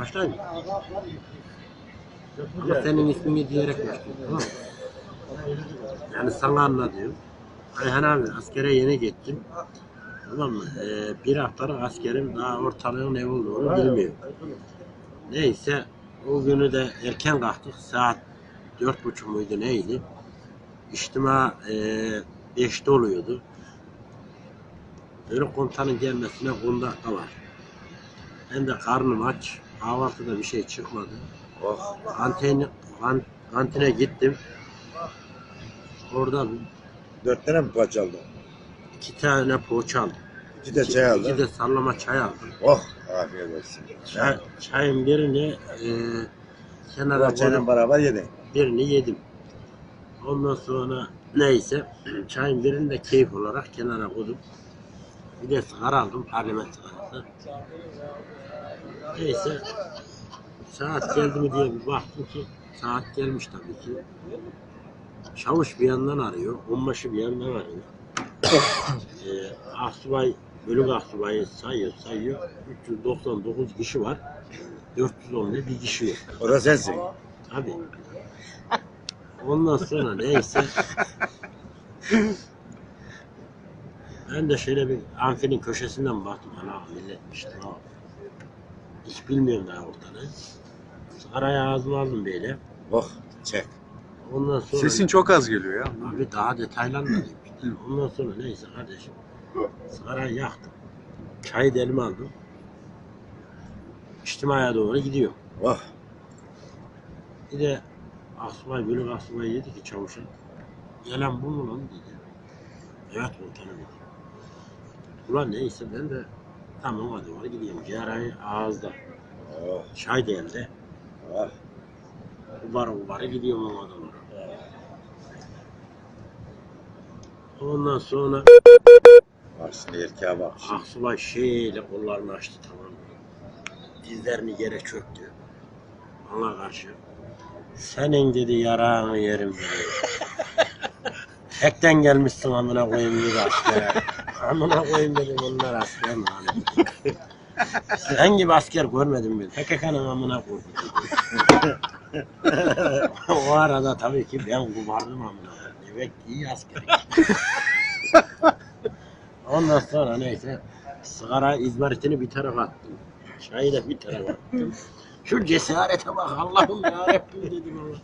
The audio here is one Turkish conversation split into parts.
Başlayın. Ama senin ismini diyerek başlayın. Tamam mı? Yani sana anlatıyorum. Ayhan abi askere yeni gittim. Tamam mı? Ee, bir haftalık askerim daha ortalığın ne olduğunu bilmiyor. Neyse o günü de erken kalktık. Saat dört buçuk muydu neydi? İçtima e, beşte oluyordu. Böyle komutanın gelmesine 10 dakika var. Ben de karnım aç. Kahvaltıda bir şey çıkmadı. Oh. Antene, kan- kantine gittim. Orada Dört tane mi poğaça aldın? iki tane poğaça aldım. İki de İki- çay İki aldın. de sallama çay aldım. Oh. Afiyet olsun. Çay, çayın birini e, kenara Poğaçayla koydum. beraber yedin. Birini yedim. Ondan sonra neyse çayın birini de keyif olarak kenara koydum. Bir de sigara aldım parlament sigarası. Neyse saat geldi mi diye bir baktım ki saat gelmiş tabii ki. Çavuş bir yandan arıyor, onbaşı bir yandan arıyor. ee, Asubay, bölük asubayı sayıyor, sayıyor. 399 kişi var. 411 bir kişi yok. O da sensin. Tabii. Ondan sonra neyse. ben de şöyle bir amfinin köşesinden baktım. Ana milletmiş. Tamam. Hiç bilmiyorum daha ortalığı. Sigarayı ağzıma aldım böyle. Oh. Çek. Ondan sonra... Sesin çok az geliyor ya. Abi daha detaylanmadı. Ondan sonra neyse kardeşim. Sigarayı yaktım. Çayı da elime aldım. İçtimaya doğru gidiyor. Oh. Bir de asubay, bölük asubay dedi ki çavuşa. Gelen bu mu lan dedi. Evet komutanım dedi. Ulan neyse ben de tamam hadi var gidiyorum. Ciğerayı ağızda. Oh. Çay da elde. Oh. Ubara ubara gidiyorum o adamlara. Ondan sonra şimdi erkeğe bak. Aksubay şeyle kollarını açtı tamam? Dizlerini yere çöktü. Bana karşı. Senin dedi yarağını yerim dedi. Tekten gelmişsin amına koyayım dedi asker. Amına koyayım dedim onlar asker mi? Sen gibi asker görmedim ben. PKK'nın amına koydum. o arada tabii ki ben kubardım amına. Demek ki iyi asker. Ondan sonra neyse sigara izmaritini bir tarafa attım. Çayı da bir tarafa attım. Şu cesarete bak Allah'ım ya Rabbim dedim ama.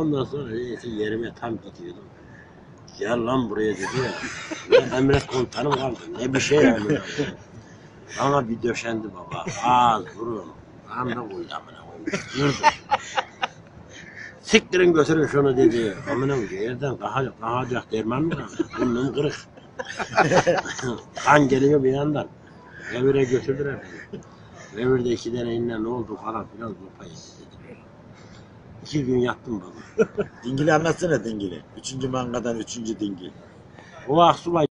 Ondan sonra neyse yerime tam gidiyordum. Gel lan buraya dedi ya. Ne emret komutanım kaldı. Ne bir şey yani. Bana bir döşendi baba. Ağız burun. Kan da koydu amına koyayım. Yırdım. Siktirin götürün şunu dedi. Amına koyayım yerden kalkacak, kalkacak derman mı? Burnum kırık. kan geliyor bir yandan. Revire götürdüler beni. Revirde iki tane inle ne oldu falan filan sopa yedi dedi. İki gün yattım baba. Dingili anlatsana dingili. Üçüncü mangadan üçüncü dingil. O aksubay